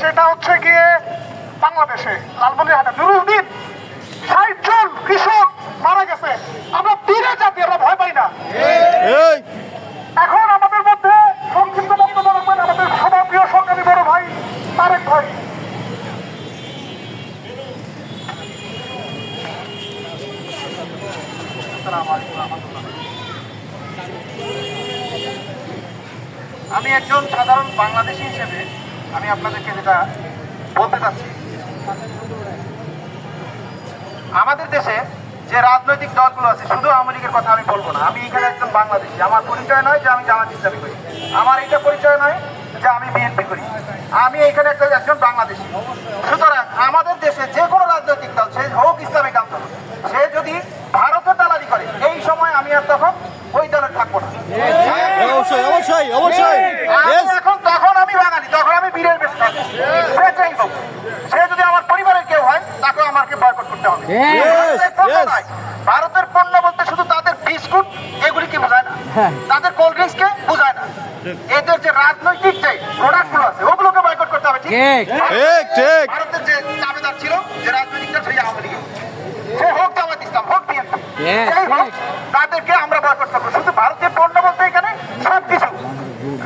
সেটা হচ্ছে গিয়ে বাংলাদেশে লালমনিরহাটে নুরুদ্দিন ষাট জন কৃষক মারা গেছে। আমরা তীরে জাতি আমরা ভয় পাই না। এখন আমাদের মধ্যে সংক্ষিপ্ত বক্তব্য রাখবেন আমাদের সভাপ্রিয় সরকারি বড় ভাই তারেক ভাই। আমি একজন সাধারণ বাংলাদেশি হিসেবে আমি আপনাদেরকে যেটা বলতে চাচ্ছি, আমাদের দেশে যে রাজনৈতিক দলগুলো আছে, শুধু আওয়ামী লীগের কথা আমি বলব না। আমি এখানে একজন বাংলাদেশি। আমার পরিচয় নয় যে আমি জামাত ইসলামী করি। আমার এটা পরিচয় নয় যে আমি বিএনপি করি। আমি এখানে একটা একজন বাংলাদেশি। সুতরাং আমাদের দেশে যে কোনো রাজনৈতিক দল, সে হোক ইসলামিক আন্দোলন সে যদি ভারতের দালালি করে, এই সময় আমি আর তখন ওই দলে থাকব না। অবশ্যই অবশ্যই অবশ্যই আমি Yes. এখন তখন আমি বাঙালি তখন আমি বীরের বেশি থাকব সে যেই হোক সে যদি আমার পরিবারের কেউ হয় তাকে আমাকে বয়কট করতে হবে Yes, ভারতের পণ্য। ভারতের বলতে শুধু তাদের বিস্কুট এগুলিকে বোঝায় না। তাদের কোল্ড ড্রিঙ্কস কে বোঝায় না। এদের যে রাজনৈতিক যে প্রোডাক্টগুলো আছে ওগুলোকে বয়কট করতে হবে ঠিক? ঠিক ঠিক ভারতের যে দাবিদার ছিল যে রাজনৈতিকটা সেই আওয়ামী লীগের। সে হোক জামাত ইসলাম হোক বিএনপি। সেই হোক তাদেরকে আমরা বয়কট করব। শুধু ভারতীয় পণ্য বলতে এখানে সব কিছু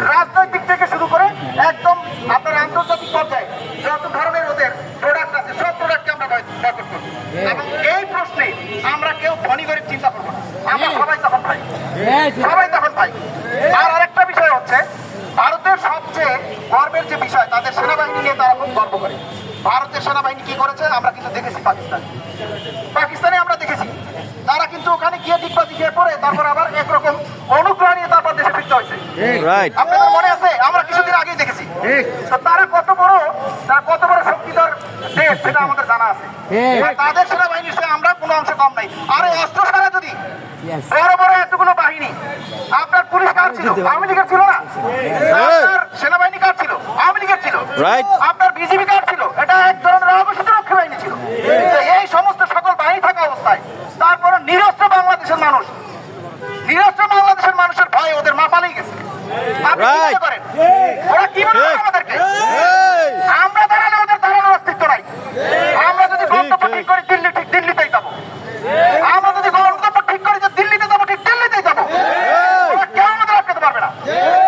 রাজনৈতিক থেকে শুরু করে একদম আপনার আন্তর্জাতিক পর্যায়ে যত ধরনের ওদের প্রোডাক্ট আছে সব প্রোডাক্টকে আমরা বয়- বয়কট করব এবং এই প্রশ্নে আমরা কেউ ধনী গরিব চিন্তা করব না আমরা সবাই তখন ভাই সবাই তখন ভাই আর আরেকটা বিষয় হচ্ছে ভারতের সবচেয়ে গর্বের যে বিষয় তাদের সেনাবাহিনী নিয়ে তারা খুব গর্ব করে। ভারতের সেনাবাহিনী কি করেছে আমরা কিন্তু দেখেছি পাকিস্তান। পাকিস্তানে আমরা দেখেছি তারা কিন্তু ওখানে গিয়ে ডিগবাজি খেয়ে পড়ে তারপর আবার একরকম অনুগ্রহ নিয়ে তারপর দেশে ফিরতে হয়েছে। আপনাদের মনে আছে? আমরা কিছুদিন আগেই দেখেছি। তো তারা কত বড় তারা কত বড় শক্তিধর দেশ সেটা আমাদের জানা আছে। তাদের সেনাবাহিনীর সে আমরা কোনো অংশ কম নাই। আর এই অস্ত্র ছাড়া যদি বড় বড় এতগুলো বাহিনী আপনার পুলিশ কার ছিল? আওয়ামী লীগের ছিল না? আপনার সেনাবাহিনী কার Right. আপনার বিজেপি কার ছিল এটা এক ধরনের অঘোষিত রক্ষী বাহিনী ছিল এই সমস্ত সকল বাহিনী থাকা অবস্থায় তারপরে নিরস্ত্র বাংলাদেশের মানুষ নিরস্ত্র বাংলাদেশের মানুষের ভয় ওদের মাপালেই গেছে। আপনি করেন ওরা কি মনে করে ঠিক আমাদেরকে এই আমরা দাঁড়ালে ওদের দাঁড়ানোর অস্তিত্ব নাই আমরা যদি গন্তব্য ঠিক। ঠিক করি দিল্লি ঠিক দিল্লিতেই যাব আমরা যদি গন্তব্য ঠিক করি যে দিল্লিতে যাব ঠিক দিল্লিতেই যাব ওরা কেউ আমাদের আটকাতে পারবে না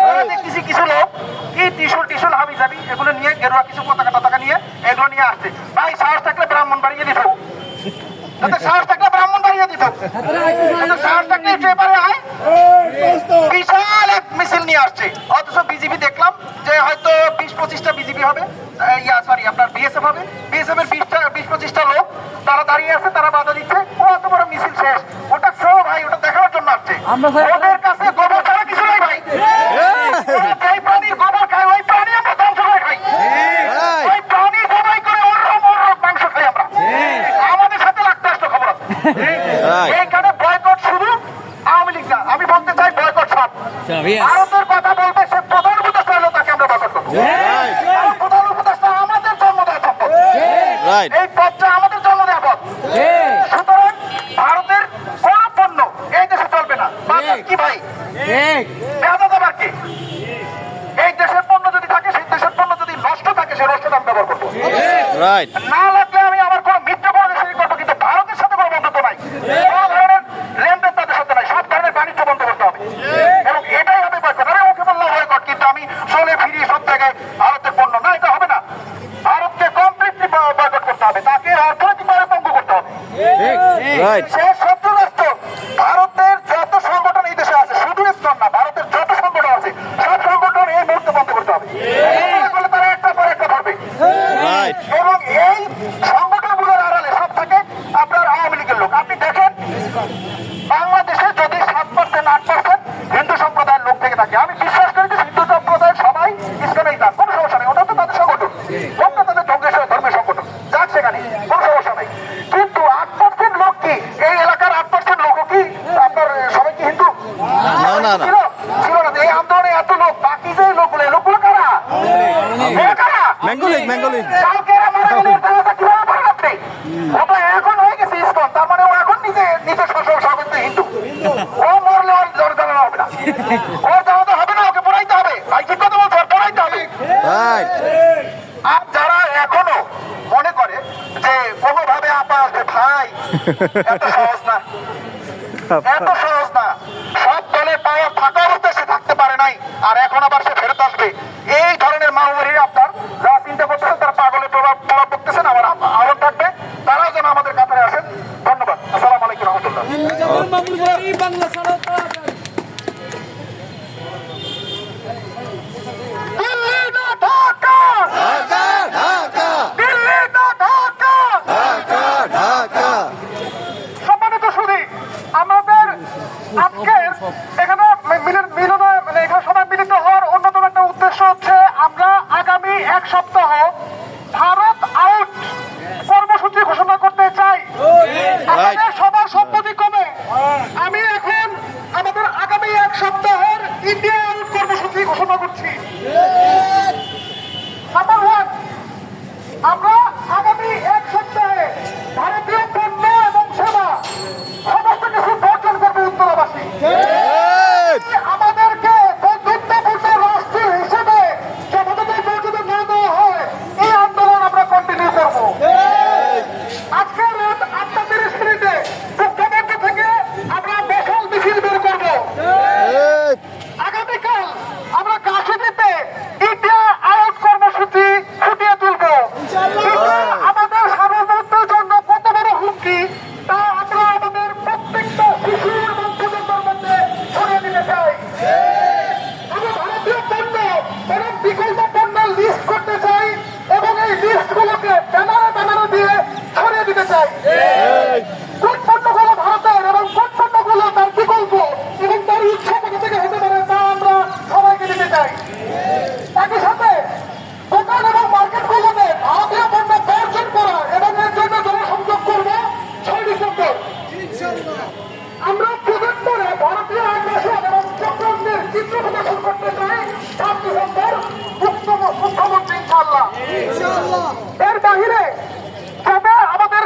ওরা দেখতেছি কিছু লোক কি ত্রিশুল টিশুল হাবি যাবি এগুলো নিয়ে গেরুয়া কিছু পতাকা টতাকা নিয়ে এগুলো নিয়ে আসছে। ভাই সাহস থাকলে ব্রাহ্মণ বাড়িয়ে দিত তাদের সাহস থাকলে ব্রাহ্মণ বাড়িয়ে দিত তাদের সাহস থাকলে একটু এবারে আয়। বিশাল এক মিছিল নিয়ে আসছে। অথচ বিজেপি দেখলাম যে হয়তো বিশ পঁচিশটা বিজেপি হবে। ইয়া সরি আপনার বিএসএফ হবে। বিএসএফ এর বিশটা বিশ পঁচিশটা লোক তারা দাঁড়িয়ে আছে তারা বাধা দিচ্ছে। ও অত বড় মিছিল শেষ। ওটা শো ভাই ওটা দেখানোর জন্য আসছে। ওদের কাছে গোবর ছাড়া কিছু নাই ভাই ওরা যেই প্রাণীর গোবর খায় ওই প্রাণী আমরা ধ্বংস করে খাই Right. ওই প্রাণী জবাই করে ওরম ওরম মাংস খাই আমরা আমাদের সাথে লাগতে আসতো খবর আছে Right. এইখানে বয়কট শুধু আওয়ামী লীগ না আমি বলতে চাই বয়কট সব ভারতের কথা বলবে সে প্রধান উপদেষ্টা হলো তাকে আমরা বয়কট করব। প্রধান উপদেষ্টা আমাদের জন্ম দেওয়া এই পথটা আমাদের জন্ম দেওয়া পথ সুতরাং ভারতের কোন পণ্য এই দেশে চলবে না। বাজার কি ভাই? আবার কি? এই দেশের পণ্য যদি থাকে সেই দেশের পণ্য যদি নষ্ট থাকে সে নষ্ট দাম ব্যবহার করব। না লাগলে আমি আমার কোনো মিত্র কোনো দেশের সাথে করব কিন্তু ভারতের সাথে কোনো বন্ধুত্ব নাই কোনো ধরনের লেনদেন তাদের সাথে নাই সব ধরনের বাণিজ্য বন্ধ করতে হবে এবং এটাই হবে বয়কট আমি ওকে বললাম বয়কট কিন্তু আমি চলে ফিরিয়ে সব জায়গায় ভারতের পণ্য না এটা হবে না ভারতকে কমপ্লিটলি বয়কট করতে হবে তাকে অর্থনৈতিকভাবে পঙ্গু করতে হবে রাইট সে শত্রু রাষ্ট্র ভারতের যত সংগঠন এই দেশে আছে শুধু ইসলাম না ভারতের যত সংগঠন আছে সব সংগঠন এই মুহূর্তে বন্ধ করতে হবে। তারা একটা পর একটা ধরবে এবং এই সংগঠনগুলোর আড়ালে সব থাকে আপনার আওয়ামী লীগের লোক। আপনি দেখেন এখন আবার সে ফেরত আসবে। এই ধরনের মাহমারি আপনার যারা চিন্তা করতেছেন তারা পাগলে প্রভাব প্রভাব করতেছেন আবার আরও থাকবে। তারাও যেন আমাদের কাতারে আসেন। ধন্যবাদ। আসসালাম আলাইকুম রহমতুল্লাহ। আমরা প্রধান করে ভারতীয় আকাশে এবং চক্রান্তের চিত্র প্রদর্শন করতে চাই সাত ডিসেম্বর মুখ্যমন্ত্রী ইনশাল্লাহ এর বাহিরে আমাদের